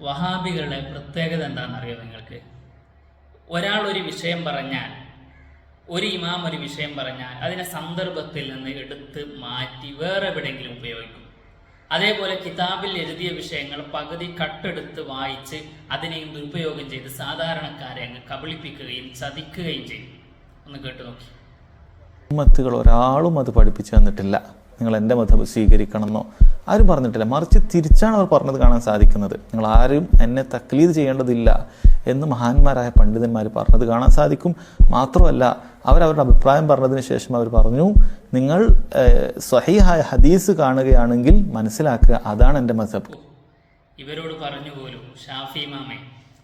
വഹാബികളുടെ പ്രത്യേകത എന്താണെന്നറിയോ നിങ്ങൾക്ക്? ഒരാൾ ഒരു വിഷയം പറഞ്ഞാൽ ഒരു ഇമാം ഒരു വിഷയം പറഞ്ഞാൽ അതിനെ സന്ദർഭത്തിൽ നിന്ന് എടുത്ത് മാറ്റി വേറെ എവിടെയെങ്കിലും ഉപയോഗിക്കും. അതേപോലെ കിതാബിൽ എഴുതിയ വിഷയങ്ങൾ പകുതി കട്ടെടുത്ത് വായിച്ച് അതിനെയും ദുരുപയോഗം ചെയ്ത് സാധാരണക്കാരെ അങ്ങ് കബളിപ്പിക്കുകയും ചതിക്കുകയും ചെയ്യും. ഒന്ന് കേട്ടു നോക്കി. ഉമ്മത്തുകൾ ഒരാളും അത് പഠിപ്പിച്ചു തന്നിട്ടില്ല. നിങ്ങൾ എന്റെ മതം സ്വീകരിക്കണമെന്നോ ആരും പറഞ്ഞിട്ടില്ല. മറിച്ച് തിരിച്ചാണ് അവർ പറഞ്ഞത് കാണാൻ സാധിക്കുന്നത്. നിങ്ങൾ ആരും എന്നെ തക്ലീദ് ചെയ്യേണ്ടതില്ല എന്ന് മഹാന്മാരായ പണ്ഡിതന്മാർ പറഞ്ഞത് കാണാൻ സാധിക്കും. മാത്രമല്ല അവരവരുടെ അഭിപ്രായം പറഞ്ഞതിന് ശേഷം അവർ പറഞ്ഞു നിങ്ങൾ സ്വഹീഹായ ഹദീസ് കാണുകയാണെങ്കിൽ മനസ്സിലാക്കുക അതാണ് എന്റെ മസബ്. ഇവരോട് പറഞ്ഞു പോലും ഷാഫി മാമെ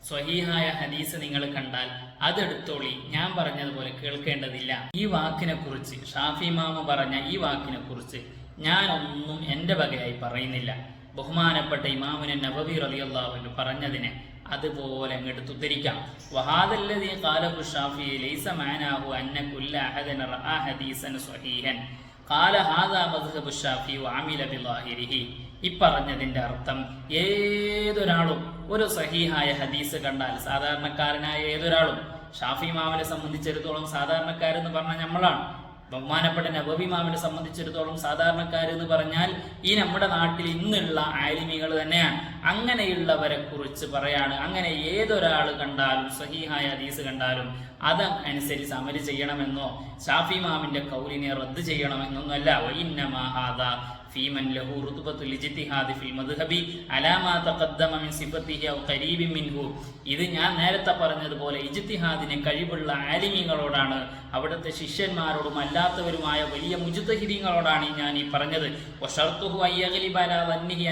സ്വഹീഹായ ഹദീസ് നിങ്ങൾ കണ്ടാൽ അതെടുത്തോളി ഞാൻ പറഞ്ഞതുപോലെ കേൾക്കേണ്ടതില്ല. ഈ വാക്കിനെ കുറിച്ച് ഷാഫി മാമ പറഞ്ഞ ഈ വാക്കിനെ കുറിച്ച് ഞാനൊന്നും എന്റെ വകയായി പറയുന്നില്ല. ബഹുമാനപ്പെട്ട ഇമാമുനെ നബവി റളിയല്ലാഹു പറഞ്ഞതിനെ അതുപോലെ അങ്ങോട്ട് ഉദ്ധരിക്കാം. വഹാദല്ലദീ കാലഹു ഷാഫി ലൈസ മാനാഹു അന്ന കുല്ല ഹദീസൻ സ്വഹീഹൻ. ഖാല ഹാദാ മദ്ഹബു ഷാഫി വഅമില ബിളാഹിരിഹി പറഞ്ഞതിന്റെ അർത്ഥം ഏതൊരാളും ഒരു സഹീഹായ ഹദീസ് കണ്ടാൽ സാധാരണക്കാരനായ ഏതൊരാളും ഷാഫി മാമനെ സംബന്ധിച്ചിടത്തോളം സാധാരണക്കാരെന്ന് പറഞ്ഞാൽ നമ്മളാണ്. ബഹുമാനപ്പെട്ട നബബി മാമിനെ സംബന്ധിച്ചിടത്തോളം സാധാരണക്കാരെന്ന് പറഞ്ഞാൽ ഈ നമ്മുടെ നാട്ടിൽ ഇന്നുള്ള ആലിമികൾ തന്നെയാണ്. അങ്ങനെയുള്ളവരെ കുറിച്ച് പറയാണ്. അങ്ങനെ ഏതൊരാൾ കണ്ടാലും സഹീഹായ ഹദീസ് കണ്ടാലും അത് അനുസരിച്ച് അമൽ ചെയ്യണമെന്നോ ഷാഫി മാമിന്റെ കൗലിനെ റദ്ദ് ചെയ്യണമെന്നൊന്നുമല്ല. ലഹു ഫിൽ മദ്ഹബി തഖദ്ദമ മിൻ സിഫത്തിഹി ഔ മിൻഹു. ഇത് ഞാൻ നേരത്തെ പറഞ്ഞതുപോലെ ഇജിത്തിഹാദിനെ കഴിവുള്ള ആലിമീങ്ങളോടാണ് അവിടുത്തെ ശിഷ്യന്മാരോടും അല്ലാത്തവരുമായ വലിയ മുജുതഹിദീങ്ങളോടാണ് ഞാൻ ഈ പറഞ്ഞത്.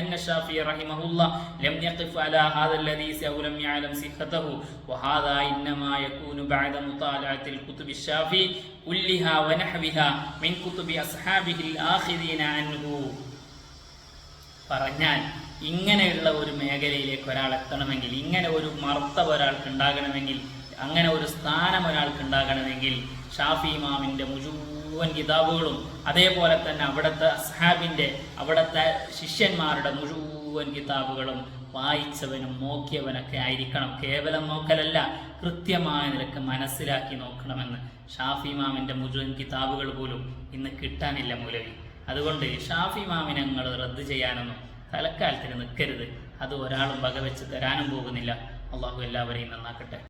അന്ന لم يقف على هذا الحديث أو لم يعلم صحته وهذا إنما يكون بعد مطالعة الكتب الشافعي كلها ونحوها من كتب أصحابه الآخذين عنه പറഞ്ഞാൽ ഇങ്ങനെയുള്ള ഒരു മേഖലയിലേക്ക് ഒരാൾ എത്തണമെങ്കിൽ ഇങ്ങനെ ഒരു മർത്തവ ഒരാൾക്ക് ഉണ്ടാകണമെങ്കിൽ അങ്ങനെ ഒരു സ്ഥാനം ഒരാൾക്ക് ഉണ്ടാകണമെങ്കിൽ ഷാഫി ഇമാമിന്റെ മുഴുവൻ കിതാബുകളും അതേപോലെ തന്നെ അവിടുത്തെ അസ്ഹാബിന്റെ അവിടുത്തെ ശിഷ്യന്മാരുടെ മുഴുവൻ കിതാബുകളും വായിച്ചവനും നോക്കിയവനൊക്കെ ആയിരിക്കണം. കേവലം നോക്കലല്ല കൃത്യമായ നിലയ്ക്ക് മനസ്സിലാക്കി നോക്കണമെന്ന് ഷാഫി ഇമാമിന്റെ മുഴുവൻ കിതാബുകൾ പോലും ഇന്ന് കിട്ടാനില്ല മൂലവി. അതുകൊണ്ട് ഷാഫി മാമിനെ നിങ്ങൾ റദ്ദ് ചെയ്യാനൊന്നും തലക്കാലത്തിന് നിൽക്കരുത്. അത് ഒരാളും വകവെച്ച് തരാനും പോകുന്നില്ല. അള്ളാഹു എല്ലാവരെയും നന്നാക്കട്ടെ.